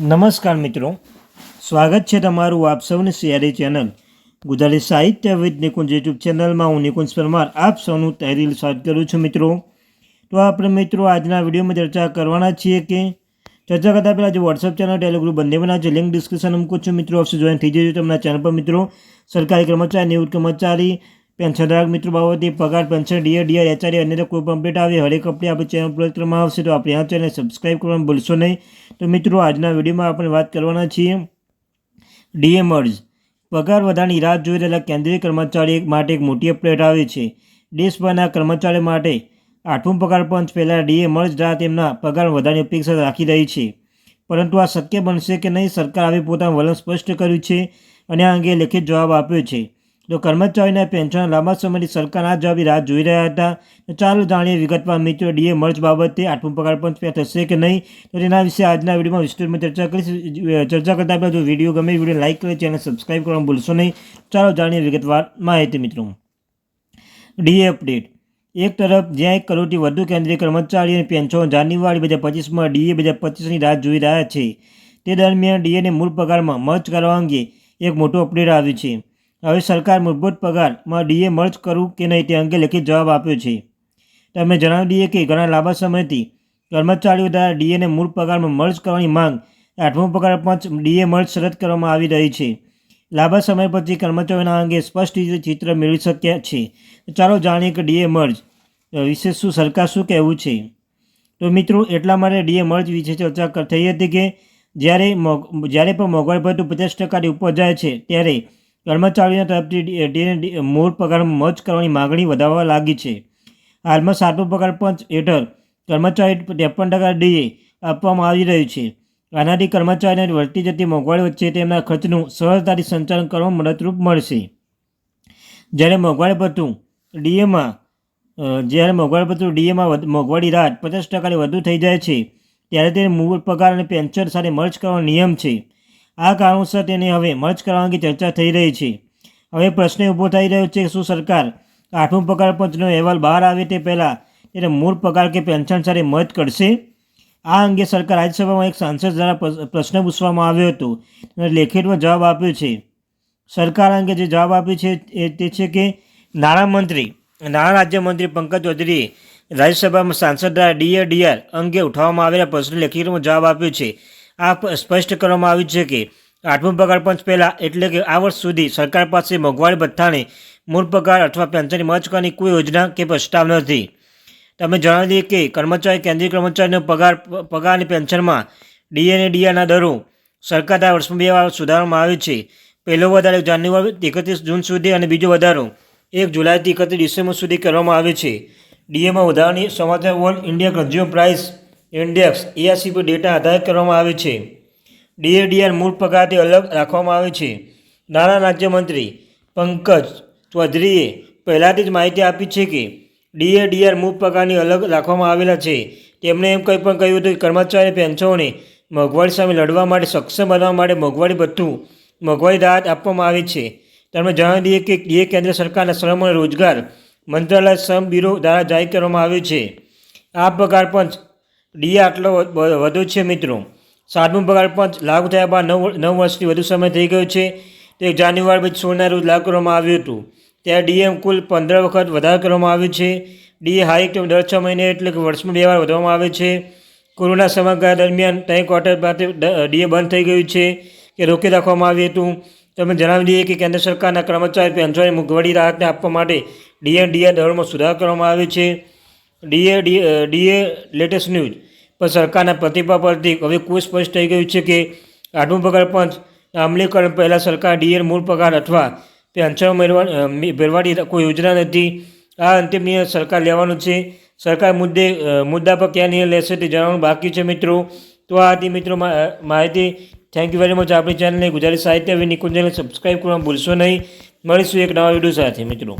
નમસ્કાર મિત્રો. સ્વાગત છે તમારું આપ સૌની સિયારી ચેનલ ગુજરાતી સાહિત્ય વિદ નિકુંજ યુટ્યુબ ચેનલમાં હું નિકુંજ પરમાર આપ સૌનું તહેરીલ સ્વાગત કરું છું મિત્રો. તો આપણે મિત્રો આજના વિડીયોમાં ચર્ચા કરવાના છીએ કે ચર્ચા કરતાં પહેલાં જે વોટ્સઅપ ચેનલ ટેલિગ્રુપ બંને બનાવે છે લિંક ડિસ્ક્રિપ્શન મૂકું છું મિત્રો. ઓપ્શન જોઈન થઈ જજો તમને ચેનલ પર મિત્રો. સરકારી કર્મચારી, નિવૃત્ત કર્મચારી પેન્શનધારક મિત્રો બાબતે પગાર પેન્શન ડીએ ડીઆર એચઆરએ અન્ય કોઈ પણ અપડેટ આવે, હરેક અપડેટ આપણે ચેનલ પર કરવામાં આવશે. તો આપણે આ ચેનલ સબસ્ક્રાઈબ કરવાનું ભૂલશો નહીં. તો મિત્રો, આજના વિડીયોમાં આપણે વાત કરવાના છીએ ડીએ મર્જ પગાર વધારાની રાહ જોઈ રહેલા કેન્દ્રીય કર્મચારી માટે એક મોટી અપડેટ આવી છે. દેશભરના કર્મચારીઓ માટે આઠમું પગાર પંચ પહેલાં ડીએ મર્જ રાહ તેમના પગાર વધારાની અપેક્ષા રાખી રહી છે. પરંતુ આ શક્ય બનશે કે નહીં, સરકાર આવી પોતાનું વલણ સ્પષ્ટ કર્યું છે અને આ અંગે લેખિત જવાબ આપ્યો છે. તો કર્મચારીના પેન્શન લાંબા સમયથી સરકારના જવાબી રાહ જોઈ રહ્યા હતા ચાલો જાણીએ વિગતમાં મિત્રો ડીએ મર્જ બાબતે આઠમું પગાર પણ થશે કે નહીં. તો તેના વિશે આજના વિડીયોમાં વિસ્તૃતમાં ચર્ચા કરીશ. ચર્ચા કરતા પહેલાં જો વીડિયો ગમે વીડિયો લાઇક કરે ચેનલ સબસ્ક્રાઈબ કરવાનું ભૂલશો નહીં. ચાલો જાણીએ વિગતવાર માહિતી મિત્રો. DA update. એક તરફ, જ્યાં એક કરોડથી વધુ કેન્દ્રીય કર્મચારી અને પેન્શન જાન્યુઆરી બે હજાર પચીસમાં ડીએ બે હજાર પચીસની રાહ જોઈ રહ્યા છે. તે દરમિયાન ડીએને મૂળ પગારમાં મર્જ કરવા અંગે એક મોટો અપડેટ આવ્યું છે. હવે સરકાર મૂળભૂત પગારમાં ડીએ મર્જ કરવું કે નહીં તે અંગે લેખિત જવાબ આપ્યો છે. તમે જણાવી દઈએ કે ઘણા લાંબા સમયથી કર્મચારીઓ દ્વારા ડીએને મૂળ પગારમાં મર્જ કરવાની માંગ આઠમો પગાર પાંચ ડીએ મર્જ શરત કરવામાં આવી રહી છે. લાંબા સમય પછી કર્મચારીઓના અંગે સ્પષ્ટ રીતે ચિત્ર મેળવી શક્યા છે. ચાલો જાણીએ કે ડીએ મર્જ. વિશે શું સરકાર શું કહેવું છે? તો મિત્રો, એટલા માટે ડીએ મર્જ વિશે ચર્ચા થઈ હતી કે જ્યારે જ્યારે પણ મોંઘવારી ભથ્થું પચાસ ટકાથી ઉપર જાય છે, ત્યારે કર્મચારીઓના તરફથી ડીએને મૂળ પગાર મર્જ કરવાની માગણી વધારવા લાગી છે. હાલમાં સાતમો પગાર પંચ હેઠળ કર્મચારી ત્રેપન ટકા ડીએ આપવામાં આવી રહ્યું છે. આનાથી કર્મચારીને વધતી જતી મોંઘવારી વચ્ચે તેમના ખર્ચનું સરળતાથી સંચાલન કરવામાં મદદરૂપ મળશે. જ્યારે મોંઘવારી ભથ્થું ડીએમાં જ્યારે મોંઘવારી ભથ્થું ડીએમાં મોંઘવારી રાહત પચાસ ટકાથી વધુ થઈ જાય છે, ત્યારે તેને મૂળ પગાર અને પેન્શન સાથે મર્જ કરવાનો નિયમ છે. આ કારણોસર તેને હવે મર્જ કરવા અંગે ચર્ચા થઈ રહી છે. હવે પ્રશ્ન ઊભો થઈ રહ્યો છે શું સરકાર આઠમું પગાર પંચનો અહેવાલ બહાર આવે તે પહેલાં તેને મૂળ પગાર કે પેન્શન સાથે મર્જ કરશે? આ અંગે સરકાર રાજ્યસભામાં એક સાંસદ દ્વારા પ્રશ્ન પૂછવામાં આવ્યો હતો. અને લેખિતમાં જવાબ આપ્યો છે. સરકાર અંગે જે જવાબ આપ્યો છે એ તે છે કે નાણામંત્રી નાણાં રાજ્યમંત્રી પંકજ ચૌધરીએ રાજ્યસભામાં સાંસદ દ્વારા ડીઆર અંગે ઉઠાવવામાં આવેલા પ્રશ્ન લેખિતમાં જવાબ આપ્યો છે. આ સ્પષ્ટ કરવામાં આવ્યું છે કે આઠમું પગાર પંચ પહેલાં એટલે કે આ વર્ષ સુધી સરકાર પાસે મોંઘવારી ભથ્થાને મૂળ પગાર અથવા પેન્શનની મચકાની કોઈ યોજના કે પ્રસ્તાવ નથી. તમે જણાવી દઈએ કે કર્મચારી, કેન્દ્રીય કર્મચારીનો પગાર પગાર અને પેન્શનમાં ડીએ અને ડીઆરના દરો સરકાર દ્વારા વર્ષમાં બે વાર સુધારવામાં આવે છે. પહેલો વધારો જાન્યુઆરી એકત્રીસ જૂન સુધી અને બીજો વધારો એક જુલાઈથી એકત્રીસ ડિસેમ્બર સુધી કરવામાં આવે છે. ડીએમાં વધારાની સમાચાર all India consumer price index ARC પર ડેટા આધારિત કરવામાં આવે છે. ડીએડીઆર મૂળ પગારથી અલગ રાખવામાં આવે છે. નાણાં રાજ્યમંત્રી પંકજ ચૌધરીએ પહેલાંથી જ માહિતી આપી છે કે ડીએડીઆર મૂળ પગારની અલગ રાખવામાં આવેલા છે. તેમણે એમ કંઈ પણ કહ્યું હતું કે કર્મચારી પેન્શનોને મોંઘવારી સામે લડવા માટે સક્ષમ બનવા માટે મોંઘવારી ભથ્થું, મોંઘવારી રાહત આપવામાં આવી છે. તેમણે જણાવી દઈએ કે ડીએ કેન્દ્ર સરકારના શ્રમ અને રોજગાર મંત્રાલય શ્રમ બ્યુરો દ્વારા જાહેર કરવામાં આવ્યું છે. આ પગાર પંચ ડીએ આટલો વધુ છે મિત્રો. સાતમું પગાર પંચ લાગુ થયા બાદ નવ નવ વર્ષથી વધુ સમય થઈ ગયો છે. તે જાન્યુઆરી પછી સોળના રોજ લાગુ કરવામાં આવ્યું હતું. ત્યારે ડીએમ કુલ પંદર વખત વધારો કરવામાં આવ્યો છે. ડીએ હાઈક દર છ મહિને એટલે કે વર્ષમાં બે વાર વધવામાં આવે છે. કોરોના સમયગાળા દરમિયાન ત્રણ ક્વાર્ટર માટે ડીએ બંધ થઈ ગયું છે કે રોકી રાખવામાં આવ્યું હતું. તમે જણાવી દઈએ કે કેન્દ્ર સરકારના કર્મચારી પેન્શનની મોંઘવારી રાહતને આપવા માટે ડીએ ડીએ દરમાં સુધારો કરવામાં આવ્યો છે. DA DA latest news. પણ સરકારના પ્રતિભા પરથી હવે કોઈ સ્પષ્ટ થઈ ગયું છે કે આઠમું પગાર પંચ અમલીકરણ પહેલાં સરકાર ડીએ મૂળ પગાર અથવા પેન્શન ભરવાની કોઈ યોજના નથી. આ અંતિમ નિર્ણય સરકાર લેવાનો છે. સરકાર મુદ્દે મુદ્દા પર ક્યાં નિર્ણય લેશે તે જણાવવાનું બાકી છે મિત્રો. તો આ હતી મિત્રો માહિતી. થેન્ક યુ વેરી મચ આપણી ચેનલને ગુજરાતી સાહિત્ય નિકુંજને સબસ્ક્રાઈબ કરવાનું ભૂલશો નહીં. મળીશું એક નવા વીડિયો સાથે મિત્રો.